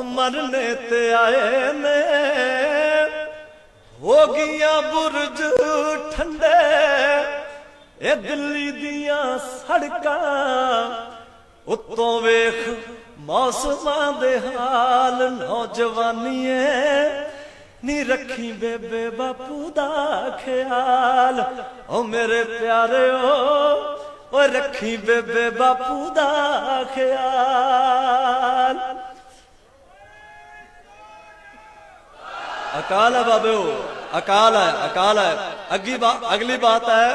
ਉਹ ਮਰਨੇ ਤੇ ਆਏ ਨੇ। ਹੋ ਗਈਆਂ ਬੁਰਜ ਠੰਡੇ, ਇਹ ਦਿੱਲੀ ਦੀਆਂ ਸੜਕਾਂ। ਉੱਤੋਂ ਵੇਖ ਮੌਸਮਾਂ ਦੇ ਹਾਲ ਨੌਜਵਾਨੀਏ, ਨੀ ਰੱਖੀ ਬੇਬੇ ਬਾਪੂ ਦਾ ਖਿਆਲ। ਓ ਮੇਰੇ ਪਿਆਰਿਓ, ਓ ਰੱਖੀ ਬੇਬੇ ਬਾਪੂ ਦਾ ਖਿਆਲ। ਅਕਾਲ ਹੈ ਬਾਬਿਓ ਅਕਾਲ ਹੈ ਅਕਾਲ ਹੈ। ਅੱਗੀ ਅਗਲੀ ਬਾਤ ਹੈ,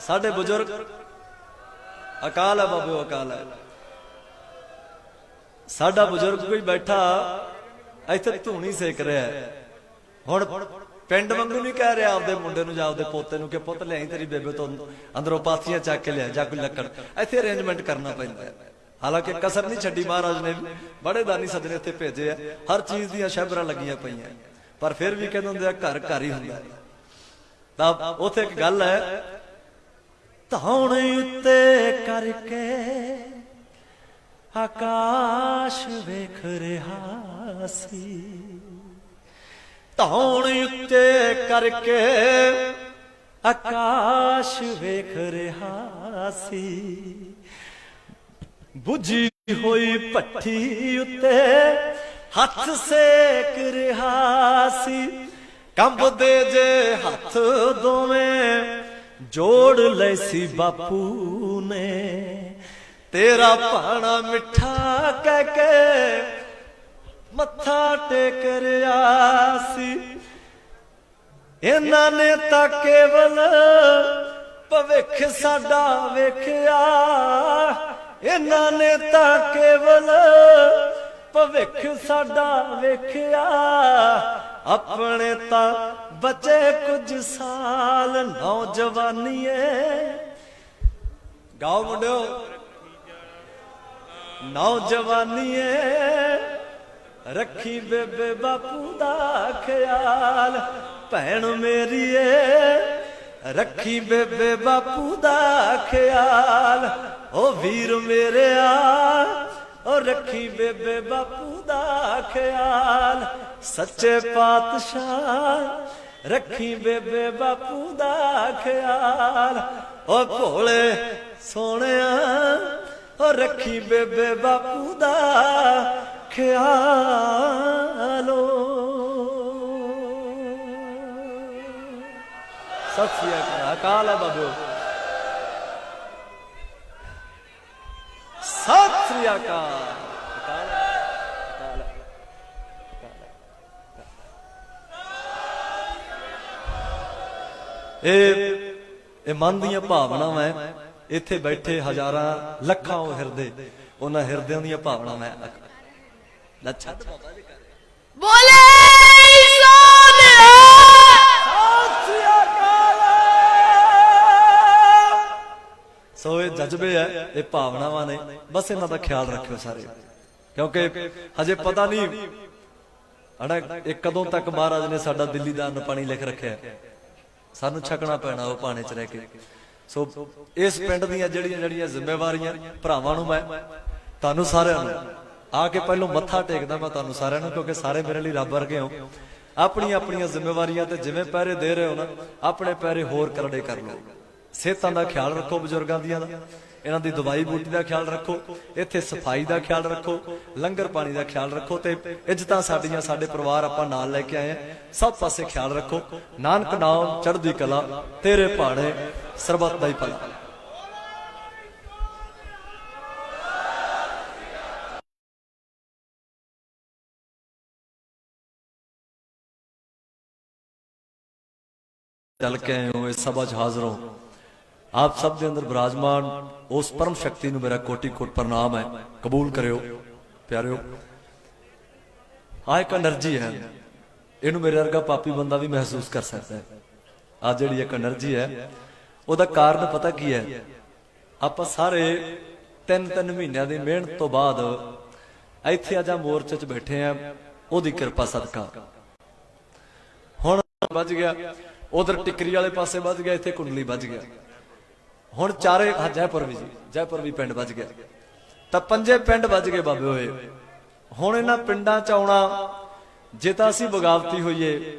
ਸਾਡੇ ਬਜ਼ੁਰਗ, ਅਕਾਲ ਹੈ ਬਾਬਿਓ ਅਕਾਲ ਹੈ। ਸਾਡਾ ਬਜ਼ੁਰਗ ਕੋਈ ਬੈਠਾ, ਇੱਥੇ ਧੂਣੀ ਸੇਕ ਰਿਹਾ ਹੈ। ਹੁਣ ਪਿੰਡ ਵਾਂਗੂ ਨਹੀਂ ਕਹਿ ਰਿਹਾ ਆਪਦੇ ਮੁੰਡੇ ਨੂੰ ਜਾਂ ਆਪਦੇ ਪੋਤੇ ਨੂੰ ਕਿ ਪੁੱਤ ਲਿਆਈ ਤੇਰੀ ਬੇਬੇ ਤੋਂ ਅੰਦਰੋਂ ਪਾਥੀਆਂ ਚੱਕ ਕੇ ਲਿਆ ਜਾਂ ਕੋਈ ਲੱਕੜ। ਇੱਥੇ ਅਰੇਂਜਮੈਂਟ ਕਰਨਾ ਪੈਂਦਾ ਹੈ। ਹਾਲਾਂਕਿ ਕਸਰ ਨਹੀਂ ਛੱਡੀ ਮਹਾਰਾਜ ਨੇ, ਬੜੇ ਦਾਨੀ ਸੱਜਣੇ ਇੱਥੇ ਭੇਜੇ ਆ। ਹਰ ਚੀਜ਼ ਦੀਆਂ ਸ਼ਹਿਬਰਾਂ ਲੱਗੀਆਂ ਪਈਆਂ। ਪਰ ਫਿਰ ਵੀ ਕਹਿੰਦੇ ਹੁੰਦੇ ਆ, ਘਰ ਘਰ ਹੀ ਹੁੰਦਾ ਹੈ। ਤਾਂ ਉਥੇ ਇੱਕ ਗੱਲ ਹੈ, ਧੌਣ ਉੱਤੇ ਕਰਕੇ ਆਕਾਸ਼ ਵੇਖ ਰਿਹਾ ਸੀ ਧੌਣ ਉੱਤੇ ਕਰਕੇ ਆਕਾਸ਼ ਵੇਖ ਰਿਹਾ ਸੀ ਬੁਝੀ ਹੋਈ ਭੱਠੀ ਉੱਤੇ ਹੱਥ ਸੇਕ ਰਿਹਾ ਸੀ ਕੰਬਦੇ ਜੇ ਹੱਥ ਦੋਵੇਂ, ਜੋੜ ਲੈ ਸੀ ਬਾਪੂ ਨੇ। ਤੇਰਾ ਭਾਣਾ ਮਿੱਠਾ ਕਹਿ ਕੇ ਮੱਥਾ ਟੇਕ ਰਿਆ ਸੀ ਇਹਨਾਂ ਨੇ ਤਾਂ ਕੇਵਲ ਭਵਿੱਖ ਸਾਡਾ ਵੇਖਿਆ। ਇਹਨਾਂ ਨੇ ਤਾਂ ਕੇਵਲ ਭਵਿੱਖ ਸਾਡਾ ਵੇਖਿਆ, ਆਪਣੇ ਤਾਂ ਬਚੇ ਕੁਝ ਸਾਲ ਨੌਜਵਾਨੀਏ। ਗਾਓ ਮੁੰਡਿਓ, ਨੌਜਵਾਨੀਏ, ਰੱਖੀ ਬੇਬੇ ਬਾਪੂ ਦਾ ਖਿਆਲ, ਭੈਣ ਮੇਰੀ ਏ ਰੱਖੀ ਬੇਬੇ ਬਾਪੂ ਦਾ ਖਿਆਲ ਓ ਵੀਰ ਮੇਰਿਆ ਓ ਰੱਖੀ ਬੇਬੇ ਬਾਪੂ ਦਾ ਖਿਆਲ, ਸੱਚੇ ਪਾਤਸ਼ਾਹ। ਰੱਖੀ ਬੇਬੇ ਬਾਪੂ ਦਾ ਖਿਆਲ ਓ ਭੋਲੇ ਸੋਹਣਿਆ। ਓ ਰੱਖੀ ਬੇਬੇ ਬਾਪੂ ਦਾ ਖਿਆਲੋ ਸਤਿ ਸ੍ਰੀ ਅਕਾਲ ਅਕਾਲ ਹੈ ਬਾਬੂ। ਸਤਿ ਸ੍ਰੀ ਅਕਾਲ। ਇਹ ਇਹ ਮਨ ਦੀਆਂ ਭਾਵਨਾਵਾਂ। ਇੱਥੇ ਬੈਠੇ ਹਜ਼ਾਰਾਂ ਲੱਖਾਂ ਉਹ ਹਿਰਦੇ ਉਹਨਾਂ ਹਿਰਦਿਆਂ ਦੀਆਂ ਭਾਵਨਾਵਾਂ। ਲੱਛਾ ਬੋਲੇ ਸੋ ਇਹ ਜਜ਼ਬੇ ਆ, ਇਹ ਭਾਵਨਾਵਾਂ ਨੇ। ਬਸ ਇਹਨਾਂ ਦਾ ਖਿਆਲ ਰੱਖਿਓ ਸਾਰੇ। ਕਿਉਂਕਿ ਹਜੇ ਪਤਾ ਨਹੀਂ, ਅੜਾ, ਇਹ ਕਦੋਂ ਤੱਕ ਮਹਾਰਾਜ ਨੇ ਸਾਡਾ ਦਿੱਲੀ ਦਾ ਅੰਨ ਪਾਣੀ ਲਿਖ ਰੱਖਿਆ ਸਾਨੂੰ ਛਕਣਾ ਪੈਣਾ ਉਹ ਪਾਣੇ 'ਚ ਰਹਿ ਕੇ। ਸੋ ਇਸ ਪਿੰਡ ਦੀਆਂ ਜਿਹੜੀਆਂ ਜਿਹੜੀਆਂ ਜ਼ਿੰਮੇਵਾਰੀਆਂ, ਭਰਾਵਾਂ ਨੂੰ ਮੈਂ ਤੁਹਾਨੂੰ ਸਾਰਿਆਂ ਨੂੰ ਆ ਕੇ ਪਹਿਲਾਂ ਮੱਥਾ ਟੇਕਦਾ ਮੈਂ ਤੁਹਾਨੂੰ ਸਾਰਿਆਂ ਨੂੰ, ਕਿਉਂਕਿ ਸਾਰੇ ਮੇਰੇ ਲਈ ਰੱਬ ਵਰਗੇ ਹੋ। ਆਪਣੀਆਂ ਆਪਣੀਆਂ ਜ਼ਿੰਮੇਵਾਰੀਆਂ ਤੇ ਜਿਵੇਂ ਪੈਰੇ ਦੇ ਰਹੇ ਹੋ ਨਾ, ਆਪਣੇ ਪੈਰੇ ਹੋਰ ਕਰੜੇ ਕਰ ਲਓ। ਸਿਹਤਾਂ ਦਾ ਖਿਆਲ ਰੱਖੋ ਬਜ਼ੁਰਗਾਂ ਦੀਆਂ ਦਾ। ਇਹਨਾਂ ਦੀ ਦਵਾਈ ਬੂਟੀ ਦਾ ਖਿਆਲ ਰੱਖੋ, ਇੱਥੇ ਸਫ਼ਾਈ ਦਾ ਖਿਆਲ ਰੱਖੋ, ਲੰਗਰ ਪਾਣੀ ਦਾ ਖਿਆਲ ਰੱਖੋ ਤੇ ਇੱਜ਼ਤਾਂ ਸਾਡੀਆਂ, ਸਾਡੇ ਪਰਿਵਾਰ ਆਪਾਂ ਨਾਲ ਲੈ ਕੇ ਆਏ ਆ ਸਭ ਪਾਸੇ ਖਿਆਲ ਰੱਖੋ। ਨਾਨਕ ਨਾਮ ਚੜ੍ਹਦੀ ਕਲਾ, ਤੇਰੇ ਭਾਣੇ ਸਰਬੱਤ ਦਾ ਹੀ ਭਲਾ। ਚੱਲ ਕੇ ਆਏ ਹੋ, ਇਸ ਸਭਾ 'ਚ ਹਾਜ਼ਰ ਹੋ। ਆਪ ਸਭ ਦੇ ਅੰਦਰ ਬਿਰਾਜਮਾਨ, ਉਸ ਪਰਮ ਸ਼ਕਤੀ ਨੂੰ ਮੇਰਾ ਕੋਟੀ ਕੋਟ ਪ੍ਰਣਾਮ ਹੈ। ਕਬੂਲ ਕਰਿਓ, ਪਿਆਰਿਓ। ਆ એનર્ਜੀ ਹੈ। ਇਹਨੂੰ ਮੇਰੇ ਵਰਗਾ ਪਾਪੀ ਬੰਦਾ ਵੀ ਮਹਿਸੂਸ ਕਰ ਸਕਦਾ ਹੈ। ਆ ਜਿਹੜੀ ਇੱਕ એનર્ਜੀ ਹੈ, ਉਹਦਾ ਕਾਰਨ ਪਤਾ ਕੀ ਹੈ? ਆਪਾਂ ਸਾਰੇ ਤਿੰਨ ਤਿੰਨ ਮਹੀਨਿਆਂ ਦੀ ਮਿਹਨਤ ਤੋਂ ਬਾਅਦ ਇੱਥੇ ਆ ਅਜਾ ਮੋਰਚੇ 'ਚ ਬੈਠੇ ਆ ਉਹਦੀ ਕਿਰਪਾ ਸਦਕਾ। ਹੁਣ ਵੱਜ ਗਿਆ। ਉਧਰ ਟਿਕਰੀ ਵਾਲੇ ਪਾਸੇ ਵੱਜ ਗਿਆ, ਇੱਥੇ ਕੁੰਡਲੀ ਵੱਜ ਗਿਆ। ਹੁਣ ਚਾਰੇ ਹਾਂ, ਜੈਪੁਰ ਵੀ ਜੀ ਜੈਪੁਰ ਵੀ ਪਿੰਡ ਵੱਜ ਗਿਆ। ਤਾਂ ਪੰਜੇ ਪਿੰਡ ਵੱਜ ਗਏ ਬਾਬੇ ਹੋਏ। ਹੁਣ ਇਹਨਾਂ ਪਿੰਡਾਂ ਚ ਆਉਣਾ ਜੇ ਤਾਂ ਅਸੀਂ ਬਗਾਵਤੀ ਹੋਈਏ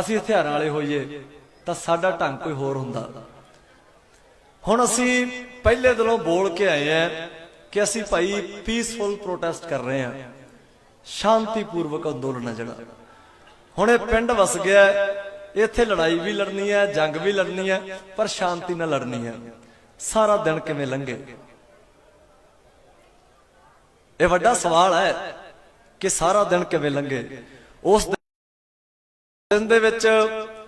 ਅਸੀਂ ਹਥਿਆਰਾਂ ਵਾਲੇ ਹੋਈਏ ਤਾਂ ਸਾਡਾ ਢੰਗ ਕੋਈ ਹੋਰ ਹੁੰਦਾ। ਹੁਣ ਅਸੀਂ ਪਹਿਲੇ ਦਿਲੋਂ ਬੋਲ ਕੇ ਆਏ ਆ ਕਿ ਅਸੀਂ ਭਾਈ ਪੀਸਫੁਲ ਪ੍ਰੋਟੈਸਟ ਕਰ ਰਹੇ ਆ। ਸ਼ਾਂਤੀਪੂਰਵਕ ਅੰਦੋਲਨ ਹੈ ਜਿਹੜਾ। ਹੁਣ ਇਹ ਪਿੰਡ ਵਸ ਗਿਆ ਇੱਥੇ ਲੜਾਈ ਵੀ ਲੜਨੀ ਹੈ, ਜੰਗ ਵੀ ਲੜਨੀ ਹੈ, ਪਰ ਸ਼ਾਂਤੀ ਨਾਲ ਲੜਨੀ ਹੈ। ਸਾਰਾ ਦਿਨ ਕਿਵੇਂ ਲੰਘੇ? ਇਹ ਵੱਡਾ ਸਵਾਲ ਹੈ ਕਿ ਸਾਰਾ ਦਿਨ ਕਿਵੇਂ ਲੰਘੇ? ਉਸ ਦਿਨ ਦੇ ਵਿੱਚ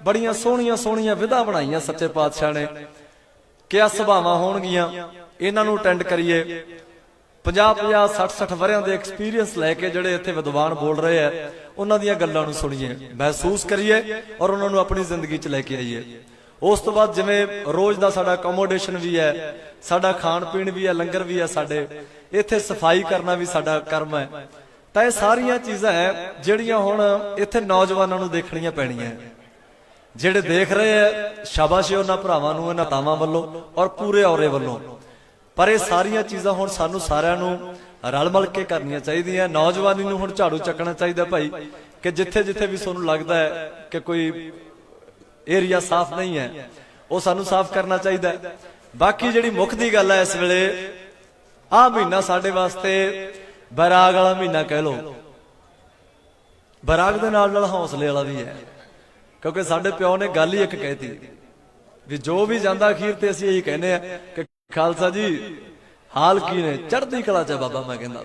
ਬੜੀਆਂ ਸੋਹਣੀਆਂ ਸੋਹਣੀਆਂ ਵਿਧਾ ਬਣਾਈਆਂ ਸੱਚੇ ਪਾਤਸ਼ਾਹ ਨੇ ਕਿ ਆ ਸਭਾਵਾਂ ਹੋਣਗੀਆਂ, ਇਹਨਾਂ ਨੂੰ ਅਟੈਂਡ ਕਰੀਏ। 50 50 60 60 ਵਰਿਆਂ ਦੇ ਐਕਸਪੀਰੀਅੰਸ ਲੈ ਕੇ ਜਿਹੜੇ ਇੱਥੇ ਵਿਦਵਾਨ ਬੋਲ ਰਹੇ ਆ ਉਹਨਾਂ ਦੀਆਂ ਗੱਲਾਂ ਨੂੰ ਸੁਣੀਏ, ਮਹਿਸੂਸ ਕਰੀਏ ਔਰ ਉਹਨਾਂ ਨੂੰ ਆਪਣੀ ਜ਼ਿੰਦਗੀ 'ਚ ਲੈ ਕੇ ਆਈਏ। ਉਸ ਤੋਂ ਬਾਅਦ ਜਿਵੇਂ ਰੋਜ਼ ਦਾ ਸਾਡਾ ਅਕੋਮੋਡੇਸ਼ਨ ਵੀ ਹੈ, ਸਾਡਾ ਖਾਣ ਪੀਣ ਵੀ ਹੈ, ਲੰਗਰ ਵੀ ਹੈ ਸਾਡੇ, ਇੱਥੇ ਸਫ਼ਾਈ ਕਰਨਾ ਵੀ ਸਾਡਾ ਕਰਮ ਹੈ। ਤਾਂ ਇਹ ਸਾਰੀਆਂ ਚੀਜ਼ਾਂ ਹੈ ਜਿਹੜੀਆਂ ਹੁਣ ਇੱਥੇ ਨੌਜਵਾਨਾਂ ਨੂੰ ਦੇਖਣੀਆਂ ਪੈਣੀਆਂ। ਜਿਹੜੇ ਦੇਖ ਰਹੇ ਆ ਸ਼ਾਬਾਸ਼ ਉਹਨਾਂ ਭਰਾਵਾਂ ਨੂੰ, ਇਹਨਾਂ ਤਾਵਾਂ ਵੱਲੋਂ ਔਰ ਪੂਰੇ ਔਰੇ ਵੱਲੋਂ। ਪਰ ਇਹ ਸਾਰੀਆਂ ਚੀਜ਼ਾਂ ਹੁਣ ਸਾਨੂੰ ਸਾਰਿਆਂ ਨੂੰ ਰਲ ਮਿਲ ਕੇ ਕਰਨੀਆਂ ਚਾਹੀਦੀਆਂ। ਨੌਜਵਾਨੀ ਨੂੰ ਹੁਣ ਝਾੜੂ ਚੱਕਣਾ ਚਾਹੀਦਾ ਭਾਈ, ਕਿ ਜਿੱਥੇ ਜਿੱਥੇ ਵੀ ਤੁਹਾਨੂੰ ਲੱਗਦਾ ਹੈ ਕਿ ਕੋਈ ਏਰੀਆ ਸਾਫ਼ ਨਹੀਂ ਹੈ, ਉਹ ਸਾਨੂੰ ਸਾਫ਼ ਕਰਨਾ ਚਾਹੀਦਾ ਬਾਕੀ ਜਿਹੜੀ ਮੁੱਖ ਦੀ ਗੱਲ ਹੈ ਇਸ ਵੇਲੇ, ਆਹ ਮਹੀਨਾ ਸਾਡੇ ਵਾਸਤੇ ਬੈਰਾਗ ਵਾਲਾ ਮਹੀਨਾ ਕਹਿ ਲਓ। ਬੈਰਾਗ ਦੇ ਨਾਲ ਨਾਲ ਹੌਸਲੇ ਵਾਲਾ ਵੀ ਹੈ, ਕਿਉਂਕਿ ਸਾਡੇ ਪਿਓ ਨੇ ਗੱਲ ਹੀ ਇੱਕ ਕਹਿਤੀ, ਵੀ ਜੋ ਵੀ ਜਾਂਦਾ ਅਖੀਰ ਤੇ ਅਸੀਂ ਇਹੀ ਕਹਿੰਦੇ ਆ ਕਿ ਖਾਲਸਾ ਜੀ ਹਾਲ ਕੀ ਨੇ? ਚੜ੍ਹਦੀ ਕਲਾ ਚ ਬਾਬਾ, ਮੈਂ ਕਹਿੰਦਾ।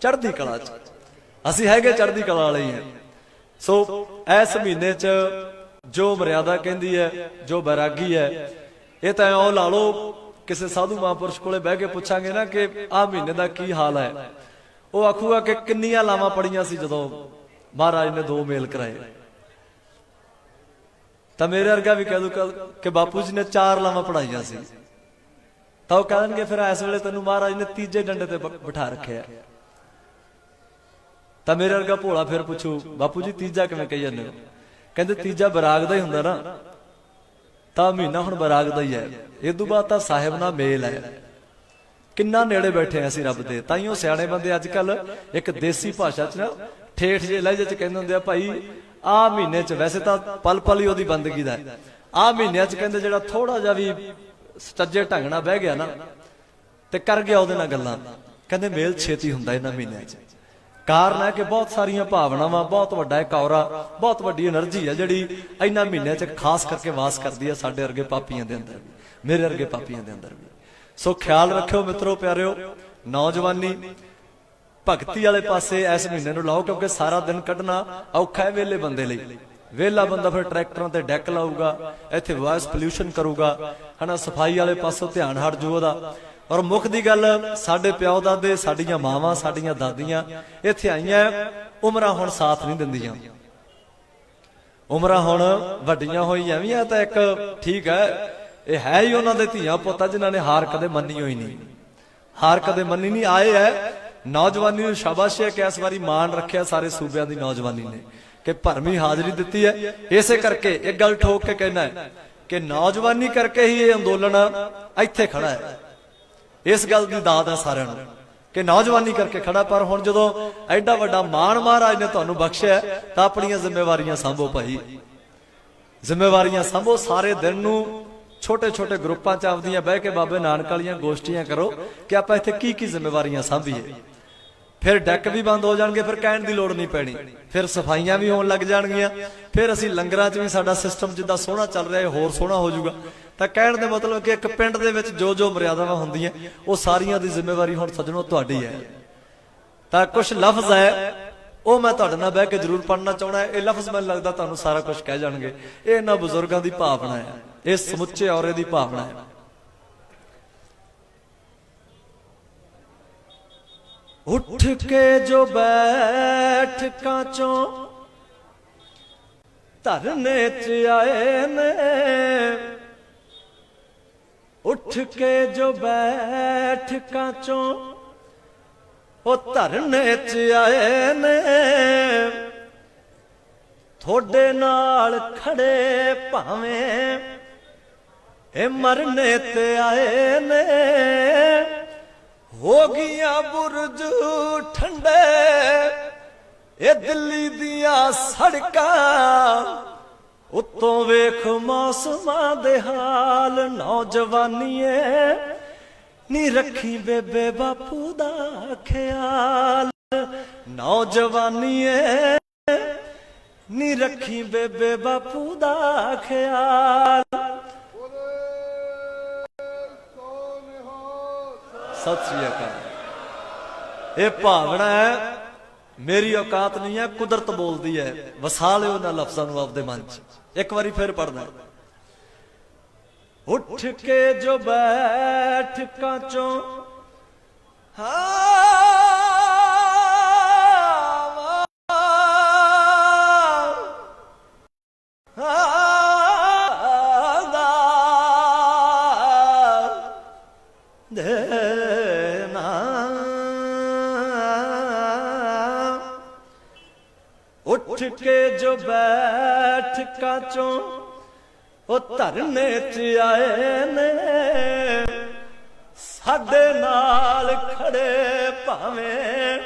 ਚੜ੍ਹਦੀ ਕਲਾ ਚ। ਅਸੀਂ ਹੈਗੇ ਚੜ੍ਹਦੀ ਕਲਾ ਵਾਲੇ ਹੀ ਆ ਸੋ, ਇਸ ਮਹੀਨੇ ਚ ਜੋ ਮਰਿਆਦਾ ਕਹਿੰਦੀ ਹੈ, ਜੋ ਬੈਰਾਗੀ ਹੈ, ਇਹ ਤਾਂ ਉਹ ਲਾ ਲਓ, ਕਿਸੇ ਸਾਧੂ ਮਹਾਂਪੁਰਸ਼ ਕੋਲੇ ਬਹਿ ਕੇ ਪੁੱਛਾਂਗੇ ਨਾ ਕਿ ਆਹ ਮਹੀਨੇ ਦਾ ਕੀ ਹਾਲ ਹੈ। ਉਹ ਆਖੂਗਾ ਕਿ ਕਿੰਨੀਆਂ ਲਾਵਾਂ ਪੜੀਆਂ ਸੀ ਜਦੋਂ ਮਹਾਰਾਜ ਨੇ ਦੋ ਮੇਲ ਕਰਾਏ। ਤਾਂ ਮੇਰੇ ਵਰਗਾ ਵੀ ਕਹਿ ਦੂ ਕਿ ਬਾਪੂ ਜੀ ਨੇ ਚਾਰ ਲਾਵਾਂ ਪੜਾਈਆਂ ਸੀ। ਤਾਂ ਉਹ ਕਹਿਣਗੇ ਫਿਰ ਇਸ ਵੇਲੇ ਤੈਨੂੰ ਮਹਾਰਾਜ ਨੇ ਤੀਜੇ ਡੰਡੇ ਤੇ ਬਿਠਾ ਰੱਖਿਆ। ਤਾਂ ਮੇਰੇ ਵਰਗਾ ਭੋਲਾ ਫਿਰ ਪੁੱਛੂ, ਬਾਪੂ ਜੀ, ਤੀਜਾ ਕਿਵੇਂ ਕਹੀ ਜਾਂਦੇ ਹੋ? ਕਹਿੰਦੇ, ਤੀਜਾ ਬਰਾਗ ਦਾ ਹੀ ਹੁੰਦਾ ਨਾ। ਤਾਂ ਮਹੀਨਾ ਹੁਣ ਬਰਾਗ ਦਾ ਹੀ ਹੈ। ਇਹ ਤੋਂ ਬਾਅਦ ਤਾਂ ਸਾਹਿਬ ਨਾਲ ਮੇਲ ਹੈ। ਕਿੰਨਾ ਨੇੜੇ ਬੈਠੇ ਆ ਅਸੀਂ ਰੱਬ ਦੇ। ਤਾਈਓ ਸਿਆਣੇ ਬੰਦੇ ਅੱਜ ਕੱਲ ਇੱਕ ਦੇਸੀ ਭਾਸ਼ਾ 'ਚ ਨਾ ਠੇਠ ਜੇ ਲਹਿਜੇ 'ਚ ਕਹਿੰਦੇ ਹੁੰਦੇ ਆ, ਭਾਈ ਆ ਮਹੀਨੇ 'ਚ ਵੈਸੇ ਤਾਂ ਪਲ ਪਲ ਹੀ ਉਹਦੀ ਬੰਦਗੀ ਦਾ ਆ ਮਹੀਨਿਆਂ 'ਚ ਕਹਿੰਦੇ ਜਿਹੜਾ ਥੋੜਾ ਜਿਹਾ ਵੀ ਸੱਜੇ ਢੰਗ ਨਾਲ ਬਹਿ ਗਿਆ ਨਾ ਤੇ ਕਰ ਗਿਆ ਉਹਦੇ ਨਾਲ ਗੱਲਾਂ। ਕਹਿੰਦੇ ਮੇਲ ਛੇਤੀ ਹੁੰਦਾ ਇਹਨਾਂ ਮਹੀਨਿਆਂ 'ਚ। ਕਾਰਨ ਹੈ ਕਿ ਬਹੁਤ ਸਾਰੀਆਂ ਭਾਵਨਾਵਾਂ, ਬਹੁਤ ਵੱਡਾ ਇੱਕ ਔਰਾ, ਬਹੁਤ ਵੱਡੀ એનર્ਜੀ ਹੈ ਜਿਹੜੀ ਇਹਨਾਂ ਮਹੀਨਿਆਂ 'ਚ ਖਾਸ ਕਰਕੇ ਵਾਸ ਕਰਦੀ ਹੈ ਸਾਡੇ ਵਰਗੇ ਪਾਪੀਆਂ ਦੇ ਅੰਦਰ ਮੇਰੇ ਵਰਗੇ ਪਾਪੀਆਂ ਦੇ ਅੰਦਰ ਵੀ। ਸੋ ਖਿਆਲ ਰੱਖਿਓ ਮਿੱਤਰੋ, ਪਿਆਰਿਓ, ਨੌਜਵਾਨੀ, ਭਗਤੀ ਵਾਲੇ ਪਾਸੇ ਇਸ ਮਹੀਨੇ ਨੂੰ ਲਾਓ ਕਿਉਂਕਿ ਸਾਰਾ ਦਿਨ ਕੱਢਣਾ ਔਖਾ ਹੈ ਵੇਲੇ ਬੰਦੇ ਲਈ। ਵੇਲਾ ਬੰਦਾ ਫਿਰ ਟਰੈਕਟਰਾਂ ਤੇ ਡੈਕ ਲਾਊਗਾ, ਇੱਥੇ ਵਾਇਸ ਪੋਲਿਊਸ਼ਨ ਕਰੂਗਾ, ਹਨਾ, ਸਫ਼ਾਈ ਵਾਲੇ ਪਾਸੋਂ ਧਿਆਨ ਹਟ ਜੂ ਉਹਦਾ। ਔਰ ਮੁੱਖ ਦੀ ਗੱਲ, ਸਾਡੇ ਪਿਓ ਦਾਦੇ, ਸਾਡੀਆਂ ਮਾਵਾਂ, ਸਾਡੀਆਂ ਦਾਦੀਆਂ ਇੱਥੇ ਆਈਆਂ, ਉਮਰਾਂ ਹੁਣ ਸਾਥ ਨਹੀਂ ਦਿੰਦੀਆਂ। ਉਮਰਾਂ ਹੁਣ ਵੱਡੀਆਂ ਹੋਈਆਂ ਵੀ ਆ ਤਾਂ ਇੱਕ ਠੀਕ ਹੈ, ਇਹ ਹੈ ਹੀ ਉਹਨਾਂ ਦੇ ਧੀਆਂ ਪੁੱਤਾਂ ਜਿਨ੍ਹਾਂ ਨੇ ਹਾਰ ਕਦੇ ਮੰਨੀ ਹੋਈ ਨਹੀਂ। ਹਾਰ ਕਦੇ ਮੰਨੀ ਨਹੀਂ, ਆਏ ਹੈ। ਨੌਜਵਾਨੀ ਨੂੰ ਸ਼ਾਬਾਸ਼ ਹੈ ਕਿ ਇਸ ਵਾਰੀ ਮਾਣ ਰੱਖਿਆ ਸਾਰੇ ਸੂਬਿਆਂ ਦੀ ਨੌਜਵਾਨੀ ਨੇ। ਕਿ ਭਰਮੀ ਹਾਜ਼ਰੀ ਦਿੱਤੀ ਹੈ। ਇਸੇ ਕਰਕੇ ਇੱਕ ਗੱਲ ਠੋਕ ਕੇ ਕਹਿਣਾ ਹੈ ਕਿ ਨੌਜਵਾਨੀ ਕਰਕੇ ਹੀ ਇਹ ਅੰਦੋਲਨ ਇੱਥੇ ਖੜਾ ਹੈ। ਇਸ ਗੱਲ ਦੀ ਦਾਤ ਹੈ ਸਾਰਿਆਂ ਨੂੰ ਕਿ ਨੌਜਵਾਨੀ ਕਰਕੇ ਖੜਾ, ਪਰ ਹੁਣ ਜਦੋਂ ਐਡਾ ਵੱਡਾ ਮਾਣ ਮਹਾਰਾਜ ਨੇ ਤੁਹਾਨੂੰ ਬਖਸ਼ਿਆ, ਤਾਂ ਆਪਣੀਆਂ ਜ਼ਿੰਮੇਵਾਰੀਆਂ ਸੰਭੋ ਭਾਈ। ਜ਼ਿੰਮੇਵਾਰੀਆਂ ਸੰਭੋ, ਸਾਰੇ ਦਿਨ ਨੂੰ ਛੋਟੇ ਛੋਟੇ ਗਰੁੱਪਾਂ ਚ ਆਪਦੀਆਂ ਬਹਿ ਕੇ ਬਾਬੇ ਨਾਨਕ ਵਾਲੀਆਂ ਗੋਸ਼ਟੀਆਂ ਕਰੋ ਕਿ ਆਪਾਂ ਇੱਥੇ ਕੀ ਕੀ ਜ਼ਿੰਮੇਵਾਰੀਆਂ ਸੰਭੀਏ। ਫਿਰ ਡੈਕ ਵੀ ਬੰਦ ਹੋ ਜਾਣਗੇ, ਫਿਰ ਕਹਿਣ ਦੀ ਲੋੜ ਨਹੀਂ ਪੈਣੀ। ਫਿਰ ਸਫਾਈਆਂ ਵੀ ਹੋਣ ਲੱਗ ਜਾਣਗੀਆਂ। ਫਿਰ ਅਸੀਂ ਲੰਗਰਾਂ 'ਚ ਵੀ ਸਾਡਾ ਸਿਸਟਮ ਜਿੱਦਾਂ ਸੋਹਣਾ ਚੱਲ ਰਿਹਾ ਹੈ ਹੋਰ ਸੋਹਣਾ ਹੋ ਜਾਊਗਾ। ਤਾਂ ਕਹਿਣ ਦੇ ਮਤਲਬ ਕਿ ਇੱਕ ਪਿੰਡ ਦੇ ਵਿੱਚ ਜੋ ਜੋ ਮਰਿਆਦਾਵਾਂ ਹੁੰਦੀਆਂ, ਉਹ ਸਾਰੀਆਂ ਦੀ ਜ਼ਿੰਮੇਵਾਰੀ ਹੁਣ ਸੱਜਣੋ ਤੁਹਾਡੀ ਹੈ। ਤਾਂ ਕੁਝ ਲਫ਼ਜ਼ ਹੈ, ਉਹ ਮੈਂ ਤੁਹਾਡੇ ਨਾਲ ਬਹਿ ਕੇ ਜ਼ਰੂਰ ਪੜਨਾ ਚਾਹਣਾ ਇਹ ਲਫ਼ਜ਼ ਮੈਨੂੰ ਲੱਗਦਾ ਤੁਹਾਨੂੰ ਸਾਰਾ ਕੁਝ ਕਹਿ ਜਾਣਗੇ। ਇਹ ਇਹਨਾਂ ਬਜ਼ੁਰਗਾਂ ਦੀ ਭਾਵਨਾ ਹੈ, ਇਹ ਸਮੁੱਚੇ ਔਰੇ ਦੀ ਭਾਵਨਾ ਹੈ। ਉੱਠ ਕੇ ਜੋ ਬੈਠ ਕਾਚੋਂ ਧਰਨੇ ਚ ਆਏ ਨੇ। ਉੱਠ ਕੇ ਜੋ ਬੈਠ ਕਾਚੋਂ ਉਹ ਧਰਨੇ ਚ ਆਏ ਨੇ। ਤੁਹਾਡੇ ਨਾਲ ਖੜੇ ਭਾਵੇਂ ਇਹ ਮਰਨੇ ਤੇ ਆਏ ਨੇ। ਹੋ ਗਈਆਂ ਬੁਰਜ ਠੰਡੇ, ਇਹ ਦਿੱਲੀ ਦੀਆਂ ਸੜਕਾਂ। ਉੱਤੋਂ ਵੇਖ ਮੌਸਮਾਂ ਦੇ ਹਾਲ, ਨੌਜਵਾਨੀਏ, ਨੀ ਰੱਖੀ ਬੇਬੇ ਬਾਪੂ ਦਾ ਖਿਆਲ। ਨੌਜਵਾਨੀਏ, ਨੀ ਰੱਖੀ ਬੇਬੇ ਬਾਪੂ ਦਾ ਖਿਆਲ। ਸਤਿ ਸ੍ਰੀ ਅਕਾਲ। ਇਹ ਭਾਵਨਾ ਹੈ, ਮੇਰੀ ਔਕਾਤ ਨਹੀਂ ਹੈ, ਕੁਦਰਤ ਬੋਲਦੀ ਹੈ। ਵਸਾ ਲਿਓ ਉਹਨਾਂ ਲਫ਼ਜ਼ਾਂ ਨੂੰ ਆਪਦੇ ਮਨ 'ਚ। ਇੱਕ ਵਾਰੀ ਫਿਰ ਪੜਨਾ ਉੱਠ ਕੇ ਜੋ ਬੈਠ ਕਾਂਚੋਂ ਹਾਂ ਉੱਠ ਕੇ ਜੋ ਬੈਠ ਕਾਚੋਂ, ਉਹ ਧਰਨੇ ਚ ਆਏ ਨੇ। ਸਾਡੇ ਨਾਲ ਖੜੇ ਭਾਵੇਂ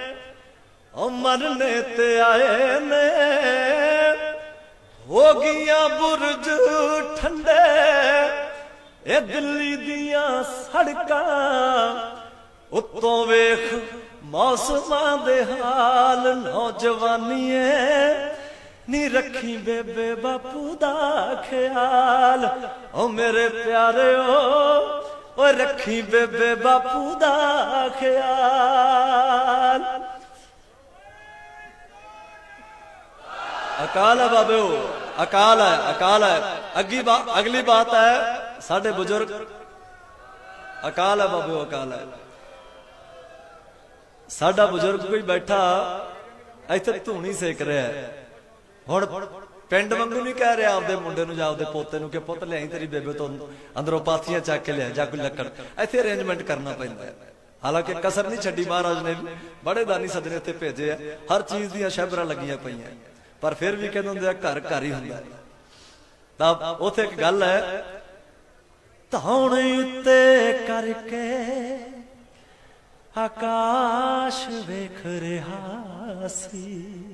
ਉਹ ਮਰਨੇ ਤੇ ਆਏ ਨੇ। ਹੋ ਗਈਆਂ ਬੁਰਜ ਠੰਡੇ, ਇਹ ਦਿੱਲੀ ਦੀਆਂ ਸੜਕਾਂ, ਉੱਤੋਂ ਵੇਖ ਮੌਸਮਾਂ ਦੇ ਹਾਲ ਨੌਜਵਾਨੀਏ, ਨੀ ਰੱਖੀ ਬੇਬੇ ਬਾਪੂ ਦਾ ਖਿਆਲ। ਓ ਮੇਰੇ ਪਿਆਰਿਓ ਓ ਰੱਖੀ ਬੇਬੇ ਬਾਪੂ ਦਾ ਖਿਆਲ। ਅਕਾਲ ਹੈ ਬਾਬਿਓ, ਅਕਾਲ ਹੈ ਅਕਾਲ ਹੈ। ਅੱਗੀ ਅਗਲੀ ਬਾਤ ਹੈ, ਸਾਡੇ ਬਜ਼ੁਰਗ। ਅਕਾਲ ਹੈ ਬਾਬਿਓ, ਅਕਾਲ ਹੈ। ਸਾਡਾ ਬਜ਼ੁਰਗ ਕੋਈ ਬੈਠਾ, ਇੱਥੇ ਧੂਣੀ ਸੇਕ ਰਿਹਾ ਹੁਣ ਪਿੰਡ ਵਾਂਗੂ ਨਹੀਂ ਕਹਿ ਰਿਹਾ ਆਪਦੇ ਮੁੰਡੇ ਨੂੰ ਜਾਂ ਆਪਦੇ ਪੋਤੇ ਨੂੰ ਕਿ ਪੁੱਤ ਲਿਆਈ ਤੇਰੀ ਬੇਬੇ ਤੋਂ ਅੰਦਰੋਂ ਪਾਥੀਆਂ ਚੱਕ ਕੇ ਲਿਆ ਜਾਂ ਕੋਈ ਲੱਕੜ। ਇੱਥੇ ਅਰੇਂਜਮੈਂਟ ਕਰਨਾ ਪੈਂਦਾ ਹੈ। ਹਾਲਾਂਕਿ ਕਸਰ ਨਹੀਂ ਛੱਡੀ ਮਹਾਰਾਜ ਨੇ, ਬੜੇ ਦਾਨੀ ਸੱਜਣੇ ਇੱਥੇ ਭੇਜੇ ਆ, ਹਰ ਚੀਜ਼ ਦੀਆਂ ਸ਼ਬਰਾਂ ਲੱਗੀਆਂ ਪਈਆਂ। ਪਰ ਫਿਰ ਵੀ ਕਹਿੰਦੇ ਹੁੰਦੇ ਆ, ਘਰ ਘਰ ਹੀ ਹੁੰਦਾ ਤਾਂ ਉਥੇ ਇੱਕ ਗੱਲ ਹੈ, ਧੌਣ ਉੱਤੇ ਕਰਕੇ ਆਕਾਸ਼ ਵੇਖ ਰਿਹਾ ਸੀ।